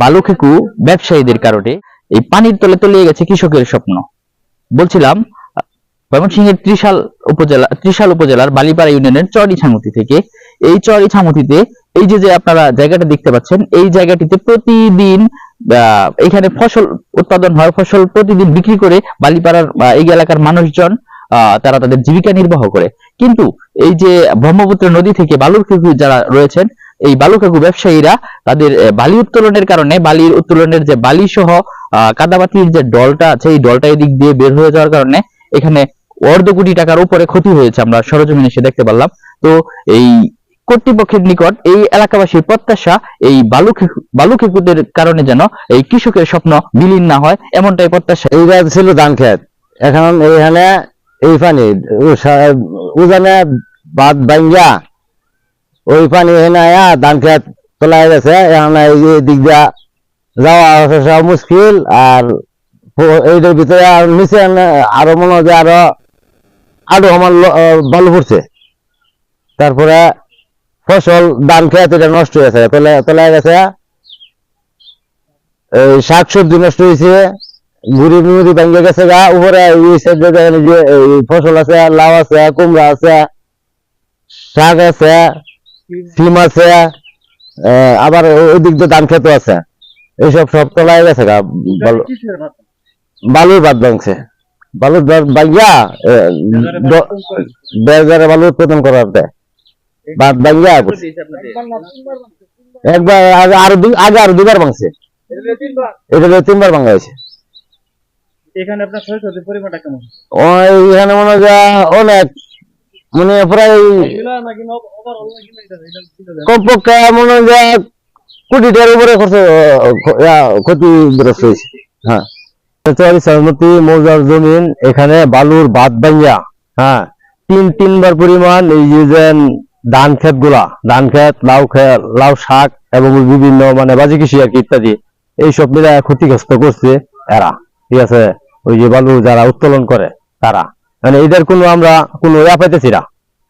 বালুখেকু ব্যবসায়ীদের কারণে এই পানির তলে তলিয়ে গেছে কৃষকের স্বপ্ন। বলছিলাম, ময়মনসিংহের ত্রিশাল উপজেলা, ত্রিশাল উপজেলার বালিপাড়া ইউনিয়নের চরি ছাঙ্গুতি থেকে। এই চরি ছাঙ্গুতিতে এই যে যে আপনারা জায়গাটা দেখতে পাচ্ছেন, এই জায়গাটিতে প্রতিদিন এখানে ফসল উৎপাদন হয়, ফসল প্রতিদিন বিক্রি করে বালিপাড়ার এই এলাকার মানুষজন তারা তাদের জীবিকা নির্বাহ করে। কিন্তু এই যে ব্রহ্মপুত্র নদী থেকে বালুর যারা রয়েছেন এই বালু খেকু ব্যবসায়ীরা তাদের বালি উত্তোলনের কারণে বালির উত্তোলনের যে বালি সহ কাদামাটির যে ডলটা আছে, এই ডলটা এদিক দিয়ে বের হয়ে যাওয়ার কারণে এখানে অর্ধ কোটি টাকার উপরে ক্ষতি হয়েছে আমরা সরজমিনে এসে দেখতে পারলাম। তো এই কর্তৃপক্ষের নিকট এই এলাকাবাসীর প্রত্যাশা এই বালু খেকু- বালু কারণে যেন এই কৃষকের স্বপ্ন বিলীন না হয়, এমনটাই প্রত্যাশা। এইটা ছিল ধান খেত এখন এইখানে এই পানি উজানে বাদ ভাঙ্গা ওই পানি আয়া ধান খেত তোলা গেছে, এখানে দিক দিয়া যাওয়া আসা সব মুশকিল, আর এইটার ভিতরে আর নিচে আরও মনে হয় আরও আরও আমার বালু পড়ছে। তারপরে ফসল, ধান খেত এটা নষ্ট হয়েছে তোলা তোলা গেছে। এই শাক সবজি নষ্ট হয়েছে। ঘুরি মুড়ি ভেঙে গেছে গা। উপরে ফসল আছে, লাউ আছে, কুমড়া আছে, শাক আছে। সিম আছে আবার ও- ওই দিয়ে ধান খেত আছে। এইসব সব তলায় গেছে গা বালুর বাদ ভাঙছে। বালুর বাদ ভাঙিয়া বেজারে বালু উৎপাদন করার দেয় বাদ ভাঙিয়া একবার আগে আরও আগে আরও দুবার ভাঙছে। এটা তিনবার। ভাঙা হয়েছে। এখানে আপনার ক্ষয়ক্ষতির পরিমাণটা কেমন? ওই এখানে মনে হয় অনেক মানে প্রায় কমপক্ষে মনে হয় যে কোটি টাকার উপরে খরচ ক্ষতিগ্রস্ত হয়েছে। হ্যাঁ। মৌজার জমিন এখানে বালুর বাদ হ্যাঁ তিন তিনবার পরিমাণ এই যে যে ধান ক্ষেতগুলা ধান ক্ষেত লাউ ক্ষেত লাউ শাক এবং বিভিন্ন মানে বাজি কৃষি আর কি ইত্যাদি এইসব মিলে ক্ষতিগ্রস্ত করছে এরা। ঠিক আছে? ওই যে বালু যারা উত্তোলন করে তারা। মানে এদের কোনো আমরা কোনো ইয়া পাইতেছি না,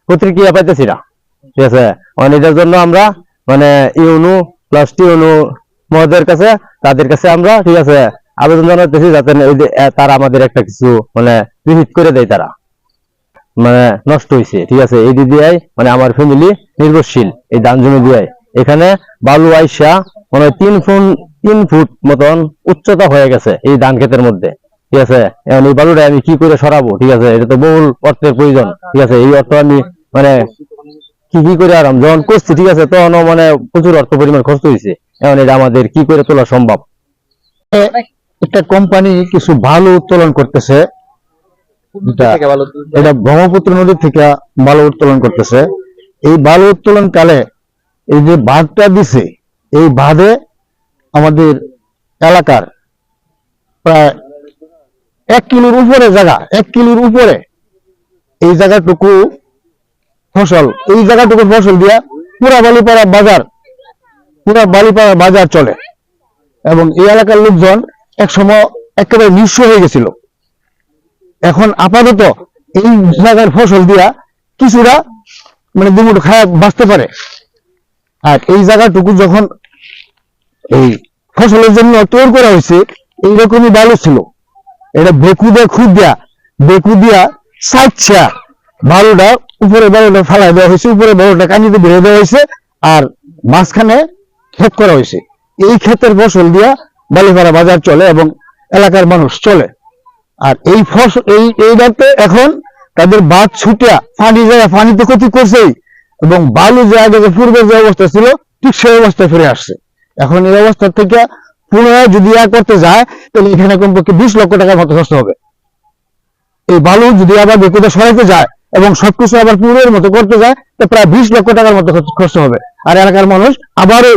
প্রতিক্রিয়া পাইতেছি না। ঠিক আছে? মানে এটার জন্য আমরা মানে ইউনু প্লাস টিউনু মহোদয়ের কাছে, তাদের কাছে আমরা, ঠিক আছে, আবেদন জানাতেছি যাতে তারা আমাদের একটা কিছু মানে রিহিট করে দেয় তারা। মানে নষ্ট হয়েছে ঠিক আছে? এই দিক দিয়ে মানে আমার ফ্যামিলি নির্ভরশীল, এই ধান জমি দিয়ে এখানে বালু আইসা মানে তিন ফুট তিন ফুট মতন উচ্চতা হয়ে গেছে এই ধান ক্ষেতের মধ্যে। ঠিক আছে? এখন এই বালুটা আমি কি করে সরাবো? ঠিক আছে? এটা তো বহুল অর্থের প্রয়োজন। ঠিক আছে? এই অর্থ আমি মানে কি কি করে আরাম? যখন করছি, ঠিক আছে? তখনও মানে প্রচুর অর্থ পরিমাণ খরচ হয়েছে। এখন এটা আমাদের কি করে তোলা সম্ভব? একটা কোম্পানি কিছু ভালো উত্তোলন করতেছে। এটা- ভালো ব্রহ্মপুত্র নদী থেকে বালু উত্তোলন করতেছে। এই বালু উত্তোলন কালে এই যে বাঁধটা দিছে, এই বাঁধে আমাদের এলাকার প্রায় এক কিলোর উপরে জায়গা, এক কিলোর উপরে। এই জায়গাটুকু ফসল, এই জায়গাটুকু ফসল দিয়া পুরা বালিপাড়া বাজার, পুরা বালিপাড়া বাজার চলে। এবং এই এলাকার লোকজন এক সময় একেবারে নিঃস্ব হয়ে গেছিল। এখন আপাতত এই জায়গার ফসল দিয়া কিছুটা মানে দুমুটো খায় বাঁচতে পারে। আর এই জায়গাটুকু যখন এই ফসলের জন্য তৈরি করা হয়েছে, এইরকমই বালু ছিল। এটা বেকু দিয়ে খুদ দিয়া বেকু দিয়া সাইচ্ছা। বালুটা উপরে বালুটা ফালাই দেওয়া হয়েছে, উপরে বালুটা কানিতে বেড়ে দেওয়া হয়েছে আর মাঝখানে ক্ষেত করা হয়েছে। এই ক্ষেতের ফসল দিয়া বালিপাড়া বাজার চলে এবং এলাকার মানুষ চলে। আর এই ফসল এই এইটাতে এখন তাদের বাদ ছুটিয়া পানি যায় পানি তো ক্ষতি করছেই এবং বালু যে আগে যে পূর্বের যে অবস্থা ছিল, ঠিক সেই অবস্থায় ফিরে আসছে। এখন এই অবস্থা থেকে পুনরায় যদি ইয়া করতে যায় তাহলে এখানে কমপক্ষে বিশ লক্ষ টাকার মতো খরচ হবে। এই বালু যদি আবার বেকুদে সরাইতে যায় এবং সবকিছু আবার পূর্বের মতো করতে যায়, তো প্রায় বিশ লক্ষ টাকার মতো খরচ- হবে। আর এলাকার মানুষ আবারও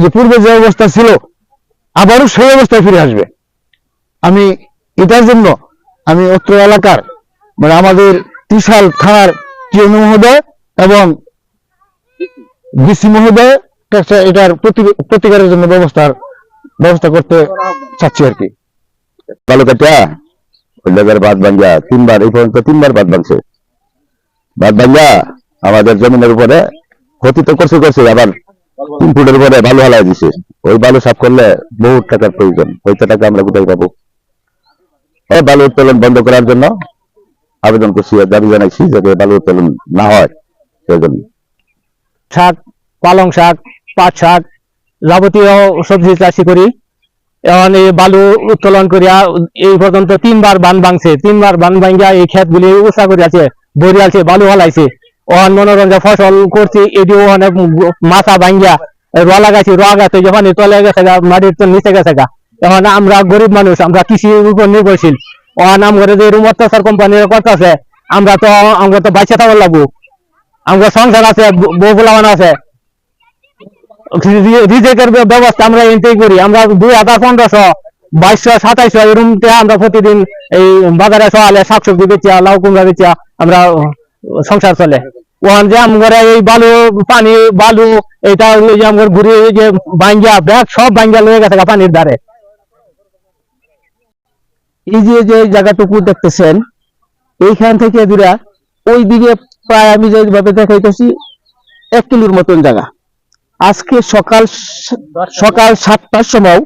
যে পূর্বে যে অবস্থা ছিল, আবারও সেই অবস্থায় ফিরে আসবে। আমি এটার জন্য আমি অত্র এলাকার মানে আমাদের ত্রিশাল থানার টিএনও মহোদয় এবং ডিসি মহোদয় এটার প্রতি- প্রতিকারের জন্য ব্যবস্থার ব্যবস্থা করতে চাচ্ছি আর কি। বালুকাটিয়া ওই জায়গার বাদ ভাঙ্গা তিনবার এই পর্যন্ত তিনবার বাদ ভাঙছে। বাদ ভাঙ্গা আমাদের জমিনের উপরে ক্ষতি তো করছে করছে আবার তিন ফুটের পরে বালু হালাই দিছে। ওই বালু সাফ করলে বহু টাকার প্রয়োজন ওই টাকা আমরা কোথায় পাবো? এই বালু উত্তোলন বন্ধ করার জন্য আবেদন করছি দাবি জানাইছি যাতে বালু উত্তোলন না হয় সেজন্য শাক পালং শাক পাট শাক যাবতীয় সবজি চাষি করি। এখন এই বালু উত্তোলন করিয়া এই পর্যন্ত তিনবার বান ভাঙছে। তিনবার বান ভাঙিয়া এই ক্ষেতগুলি উঁচা করে আছে ভরি আছে, বালু হলাইছে ওখান মনোরঞ্জন ফসল করছি এটিও অনেক মাথা ভাঙিয়া রোয়া লাগাইছি। রোয়া গাছে যখন তলে গেছে গা, মাটির তো নিচে গেছে গা। এখন আমরা গরিব মানুষ, আমরা কৃষির উপর নির্ভরশীল। ওখান আমরা যে রুম অত্যাচার কোম্পানির করতেছে, আমরা তো আমরা তো বাচ্চা থাকার লাগবো। আমরা সংসার আছে বউ আছে। রিজেকের ব্য- ব্যবস্থা আমরা এনতেই করি। আমরা দুই হাজার পনেরোশো, বাইশশো, সাতাইশশো এরকম আমরা প্রতিদিন এই বাজারে সকালে শাকসবজি বেচিয়া, লাউ কুমড়া বেচিয়া আমরা সংসার চলে। ওখান যে আমরা এই বালু, পানি, বালু এটা যে আমার ঘুরে যে ভাঙ্গিয়া ব্যাগ সব ভাঙ্গিয়া লয়ে গেছে পানির ধারে। এই যে যে জায়গাটুকু দেখতেছেন, এইখান থেকে দূরা ওই দিকে প্রায় আমি যেভাবে দেখাইতেছি, এক কিলোর মতন জায়গা। আজকে সকাল সকাল সাতটার সময়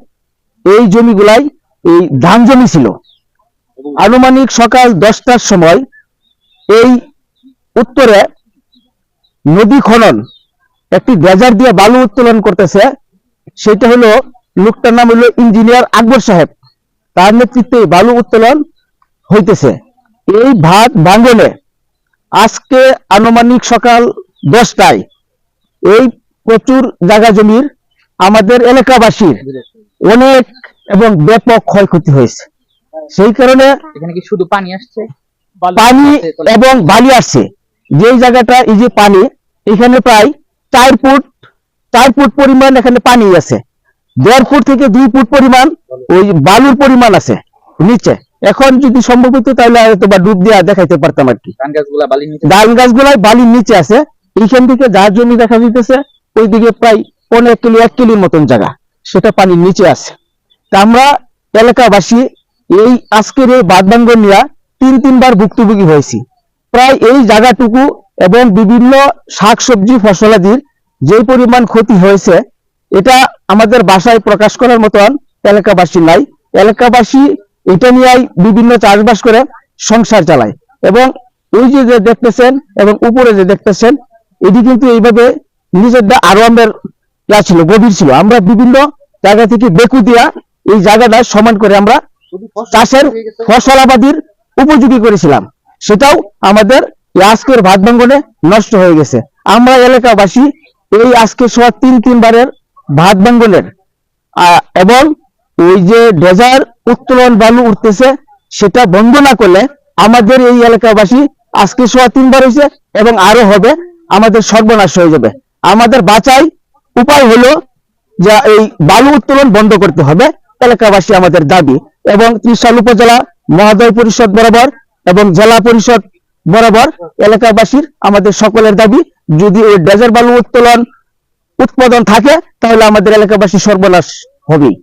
এই জমিগুলাই, এই ধান জমি ছিল। আনুমানিক সকাল দশটার সময় এই উত্তরে নদী খনন, একটি ড্রেজার দিয়ে বালু উত্তোলন করতেছে। সেটা হলো, লোকটার নাম হলো ইঞ্জিনিয়ার আকবর সাহেব। তার নেতৃত্বে বালু উত্তোলন হইতেছে। এই ভাত ভাঙ্গনে আজকে আনুমানিক সকাল দশটায় এই প্রচুর জায়গা জমির আমাদের এলাকাবাসীর অনেক এবং ব্যাপক ক্ষয়ক্ষতি হয়েছে। সেই কারণে এখানে কি শুধু পানি আসছে? পানি এবং বালি আসছে। যেই জায়গাটা এই যে পানি এখানে প্রায় চার ফুট চার ফুট পরিমাণ এখানে পানি আছে। দেড় ফুট থেকে দুই ফুট পরিমাণ ওই বালুর পরিমাণ আছে নিচে। এখন যদি সম্ভব হতো তাহলে হয়তো বা ডুব দিয়ে দেখাইতে পারতাম আর কি। ধান গাছগুলা বালির নিচে আছে। এইখান থেকে যার জমি দেখা যাইতেছে ওইদিকে প্রায় পনেরো কিলো এক কিলোর মতন জায়গা। সেটা পানির নিচে আছে। তা আমরা এলাকাবাসী এই আজকের এই বাদবাঙ্গ নিয়ে তিন, তিনবার ভুক্তভোগী হয়েছি। প্রায় এই জায়গাটুকু এবং বিভিন্ন শাকসবজি ফসলাদির যে পরিমাণ ক্ষতি হয়েছে, এটা আমাদের বাসায় প্রকাশ করার মতন এলাকাবাসী নাই। এলাকাবাসী এটা নিয়েই বিভিন্ন চাষবাস করে সংসার চালায়। এবং ওই যে যে দেখতেছেন এবং উপরে যে দেখতেছেন, এটি কিন্তু এইভাবে নিজের দা আরও আমাদের ইয়া ছিল গভীর ছিল। আমরা বিভিন্ন জায়গা থেকে বেকু দিয়া এই জায়গাটা সমান করে আমরা চাষের ফসল আবাদির উপযোগী করেছিলাম। সেটাও আমাদের আজকের ভাত ভাঙ্গনে নষ্ট হয়ে গেছে। আমরা এলাকাবাসী এই আজকে সব তিন তিনবারের ভাত ভাঙ্গনের এবং ওই যে ডেজার উত্তোলন বালু উঠতেছে সেটা বন্ধ না করলে আমাদের এই এলাকাবাসী আজকে সোয়া তিনবার হয়েছে এবং আরও হবে আমাদের সর্বনাশ হয়ে যাবে। আমাদের বাঁচাই। উপায় হলো যে এই বালু উত্তোলন বন্ধ করতে হবে, এলাকাবাসী আমাদের দাবি। এবং ত্রিশাল উপজেলা মহাদয় পরিষদ বরাবর এবং জেলা পরিষদ বরাবর এলাকাবাসীর আমাদের সকলের দাবি, যদি ওই ডেজার বালু উত্তোলন উৎপাদন থাকে, তাহলে আমাদের এলাকাবাসী সর্বনাশ হবেই।